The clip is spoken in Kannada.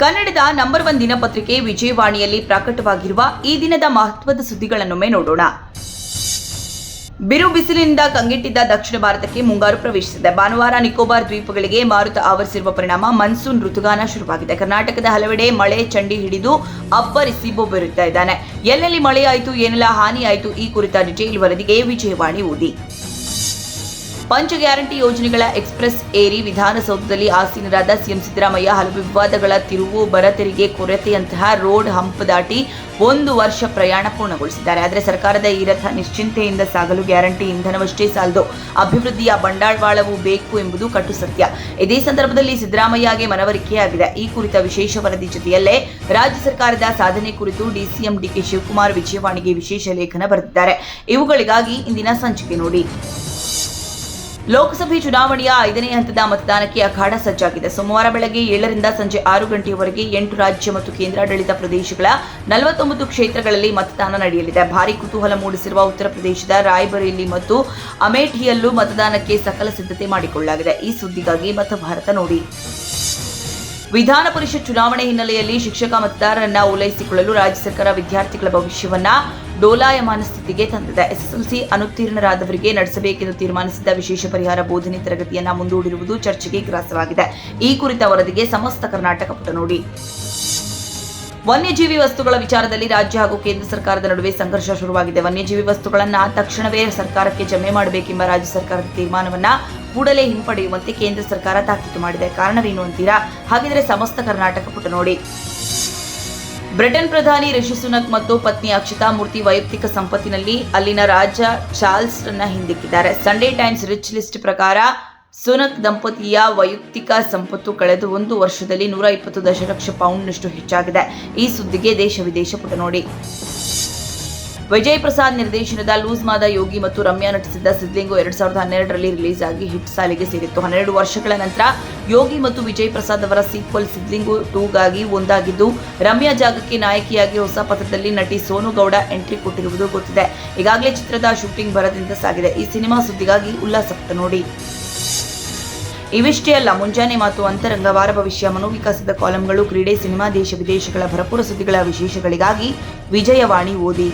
ಕನ್ನಡದ ನಂಬರ್ ಒನ್ ದಿನಪತ್ರಿಕೆ ವಿಜಯವಾಣಿಯಲ್ಲಿ ಪ್ರಕಟವಾಗಿರುವ ಈ ದಿನದ ಮಹತ್ವದ ಸುದ್ದಿಗಳನ್ನೊಮ್ಮೆ ನೋಡೋಣ. ಬಿರು ಬಿಸಿಲಿನಿಂದ ಕಂಗೆಟ್ಟಿದ್ದ ದಕ್ಷಿಣ ಭಾರತಕ್ಕೆ ಮುಂಗಾರು ಪ್ರವೇಶಿಸಿದೆ. ಭಾನುವಾರ ನಿಕೋಬಾರ್ ದ್ವೀಪಗಳಿಗೆ ಮಾರುತ ಆವರಿಸಿರುವ ಪರಿಣಾಮ ಮನ್ಸೂನ್ ಋತುಗಾನ ಶುರುವಾಗಿದೆ. ಕರ್ನಾಟಕದ ಹಲವೆಡೆ ಮಳೆ ಚಂಡಿ ಹಿಡಿದು ಅಬ್ಬರಿಸಿ ಬೊಬ್ಬರುತ್ತಿದ್ದಾನೆ ಎಲ್ಲೆಲ್ಲಿ ಮಳೆಯಾಯಿತು ಏನೆಲ್ಲ ಹಾನಿಯಾಯಿತು ಈ ಕುರಿತ ಡಿಟೇಲ್ ವರದಿಗೆ ವಿಜಯವಾಣಿ ಓದಿ ಪಂಚ ಗ್ಯಾರಂಟಿ ಯೋಜನೆಗಳ ಎಕ್ಸ್ಪ್ರೆಸ್ ಏರಿ ವಿಧಾನಸೌಧದಲ್ಲಿ ಆಸೀನರಾದ ಸಿಎಂ ಸಿದ್ದರಾಮಯ್ಯ ಹಲವು ವಿವಾದಗಳ ತಿರುವು, ಬರ ತೆರಿಗೆ, ಕೊರತೆಯಂತಹ ರೋಡ್ ಹಂಪ್ ದಾಟಿ ಒಂದು ವರ್ಷ ಪ್ರಯಾಣ ಪೂರ್ಣಗೊಳಿಸಿದ್ದಾರೆ. ಆದರೆ ಸರ್ಕಾರದ ಈ ರಥ ನಿಶ್ಚಿಂತೆಯಿಂದ ಸಾಗಲು ಗ್ಯಾರಂಟಿ ಇಂಧನವಷ್ಟೇ ಸಾಲದು. ಅಭಿವೃದ್ಧಿಯ ಬಂಡವಾಳವೂ ಬೇಕು ಎಂಬುದು ಕಟ್ಟು ಸತ್ಯ. ಇದೇ ಸಂದರ್ಭದಲ್ಲಿ ಸಿದ್ದರಾಮಯ್ಯಗೆ ಮನವರಿಕೆಯಾಗಿದೆ. ಈ ಕುರಿತ ವಿಶೇಷ ವರದಿ ಜೊತೆಯಲ್ಲೇ ರಾಜ್ಯ ಸರ್ಕಾರದ ಸಾಧನೆ ಕುರಿತು ಡಿಸಿಎಂ ಡಿಕೆ ಶಿವಕುಮಾರ್ ವಿಜಯವಾಣಿಗೆ ವಿಶೇಷ ಲೇಖನ ಬರೆದಿದ್ದಾರೆ. ಇವುಗಳಿಗಾಗಿ ಇಂದಿನ ಸಂಚಿಕೆ ನೋಡಿ. ಲೋಕಸಭೆ ಚುನಾವಣೆಯ ಐದನೇ ಹಂತದ ಮತದಾನಕ್ಕೆ ಅಖಾಡ ಸಜ್ಜಾಗಿದೆ. ಸೋಮವಾರ ಬೆಳಗ್ಗೆ ಏಳರಿಂದ ಸಂಜೆ ಆರು ಗಂಟೆಯವರೆಗೆ ಎಂಟು ರಾಜ್ಯ ಮತ್ತು ಕೇಂದ್ರಾಡಳಿತ ಪ್ರದೇಶಗಳ ನಲವತ್ತೊಂಬತ್ತು ಕ್ಷೇತ್ರಗಳಲ್ಲಿ ಮತದಾನ ನಡೆಯಲಿದೆ. ಭಾರಿ ಕುತೂಹಲ ಮೂಡಿಸಿರುವ ಉತ್ತರ ಪ್ರದೇಶದ ರಾಯ್ಬರೇಲಿ ಮತ್ತು ಅಮೇಠಿಯಲ್ಲೂ ಮತದಾನಕ್ಕೆ ಸಕಲ ಸಿದ್ಧತೆ ಮಾಡಿಕೊಳ್ಳಲಾಗಿದೆ. ಈ ಸುದ್ದಿಗಾಗಿ ಮತಭಾರತ ನೋಡಿ. ವಿಧಾನ ಪರಿಷತ್ ಚುನಾವಣೆ ಹಿನ್ನೆಲೆಯಲ್ಲಿ ಶಿಕ್ಷಕ ಮತದಾರರನ್ನ ಓಲೈಸಿಕೊಳ್ಳಲು ರಾಜ್ಯ ಸರ್ಕಾರ ವಿದ್ಯಾರ್ಥಿಗಳ ಭವಿಷ್ಯವನ್ನ ಡೋಲಾಯಮಾನ ಸ್ಥಿತಿಗೆ ತಂದಿದೆ. ಎಸ್ಎಸ್ಎಲ್ಸಿ ಅನುತ್ತೀರ್ಣರಾದವರಿಗೆ ನಡೆಸಬೇಕೆಂದು ತೀರ್ಮಾನಿಸಿದ್ದ ವಿಶೇಷ ಪರಿಹಾರ ಬೋಧನೆ ತರಗತಿಯನ್ನ ಮುಂದೂಡಿರುವುದು ಚರ್ಚೆಗೆ ಗ್ರಾಸವಾಗಿದೆ. ಈ ಕುರಿತ ವರದಿಗೆ ಸಮಸ್ತ ಕರ್ನಾಟಕ ಪುಟ ನೋಡಿ. ವನ್ಯಜೀವಿ ವಸ್ತುಗಳ ವಿಚಾರದಲ್ಲಿ ರಾಜ್ಯ ಹಾಗೂ ಕೇಂದ್ರ ಸರ್ಕಾರದ ನಡುವೆ ಸಂಘರ್ಷ ಶುರುವಾಗಿದೆ. ವನ್ಯಜೀವಿ ವಸ್ತುಗಳನ್ನ ತಕ್ಷಣವೇ ಸರ್ಕಾರಕ್ಕೆ ಜಮೆ ಮಾಡಬೇಕೆಂಬ ರಾಜ್ಯ ಸರ್ಕಾರದ ತೀರ್ಮಾನವನ್ನ ಕೂಡಲೇ ಹಿಂಪಡೆಯುವಂತೆ ಕೇಂದ್ರ ಸರ್ಕಾರ ತಾಕೀತು ಮಾಡಿದೆ. ಕಾರಣವೇನು ಅಂತೀರಾ? ಹಾಗಿದ್ರೆ ಸಮಸ್ತ ಕರ್ನಾಟಕ ಪುಟ ನೋಡಿ. ಬ್ರಿಟನ್ ಪ್ರಧಾನಿ ರಿಷಿ ಸುನಕ್ ಮತ್ತು ಪತ್ನಿ ಅಕ್ಷತಾ ಮೂರ್ತಿ ವೈಯಕ್ತಿಕ ಸಂಪತ್ತಿನಲ್ಲಿ ಅಲ್ಲಿನ ರಾಜ ಚಾರ್ಲ್ಸ್ ರನ್ನ ಹಿಂದಿಕ್ಕಿದ್ದಾರೆ. ಸಂಡೇ ಟೈಮ್ಸ್ ರಿಚ್ ಲಿಸ್ಟ್ ಪ್ರಕಾರ, ಸುನಕ್ ದಂಪತಿಯ ವೈಯಕ್ತಿಕ ಸಂಪತ್ತು ಕಳೆದ ಒಂದು ವರ್ಷದಲ್ಲಿ ನೂರ ಇಪ್ಪತ್ತು ದಶಲಕ್ಷ ಪೌಂಡ್ನಷ್ಟು ಹೆಚ್ಚಾಗಿದೆ. ಈ ಸುದ್ದಿಗೆ ದೇಶ ವಿದೇಶ ಪುಟ ನೋಡಿ. ವಿಜಯ್ ಪ್ರಸಾದ್ ನಿರ್ದೇಶನದ ಲೂಸ್ ಮಾದ ಯೋಗಿ ಮತ್ತು ರಮ್ಯಾ ನಟಿಸಿದ್ದ ಸಿದ್ಲಿಂಗು ಎರಡ್ ಸಾವಿರದ ಹನ್ನೆರಡರಲ್ಲಿ ರಿಲೀಸ್ ಆಗಿ ಹಿಟ್ ಸಾಲಿಗೆ ಸೇರಿತ್ತು. ಹನ್ನೆರಡು ವರ್ಷಗಳ ನಂತರ ಯೋಗಿ ಮತ್ತು ವಿಜಯ್ ಪ್ರಸಾದ್ ಅವರ ಸೀಕ್ವಲ್ ಸಿದ್ಲಿಂಗು ಟೂಗಾಗಿ ಒಂದಾಗಿದ್ದು, ರಮ್ಯಾ ಜಾಗಕ್ಕೆ ನಾಯಕಿಯಾಗಿ ಹೊಸ ಪಥದಲ್ಲಿ ನಟಿ ಸೋನು ಗೌಡ ಎಂಟ್ರಿ ಕೊಟ್ಟಿರುವುದು ಗೊತ್ತಿದೆ. ಈಗಾಗಲೇ ಚಿತ್ರದ ಶೂಟಿಂಗ್ ಭರದಿಂದ ಸಾಗಿದೆ. ಈ ಸಿನಿಮಾ ಸುದ್ದಿಗಾಗಿ ಉಲ್ಲಾಸಕ್ತ ನೋಡಿ. ಇವಿಷ್ಟೇ ಅಲ್ಲ, ಮುಂಜಾನೆ ಮಾತು ಅಂತರಂಗ ವಾರ ಭವಿಷ್ಯ. ಮನೋವಿಕಾಸದ ಕಾಲಂಗಳು, ಕ್ರೀಡೆ, ಸಿನಿಮಾ, ದೇಶ ವಿದೇಶಗಳ ಭರಪೂರ ಸುದ್ದಿಗಳ ವಿಶೇಷಗಳಿಗಾಗಿ ವಿಜಯವಾಣಿ ಓದಿ.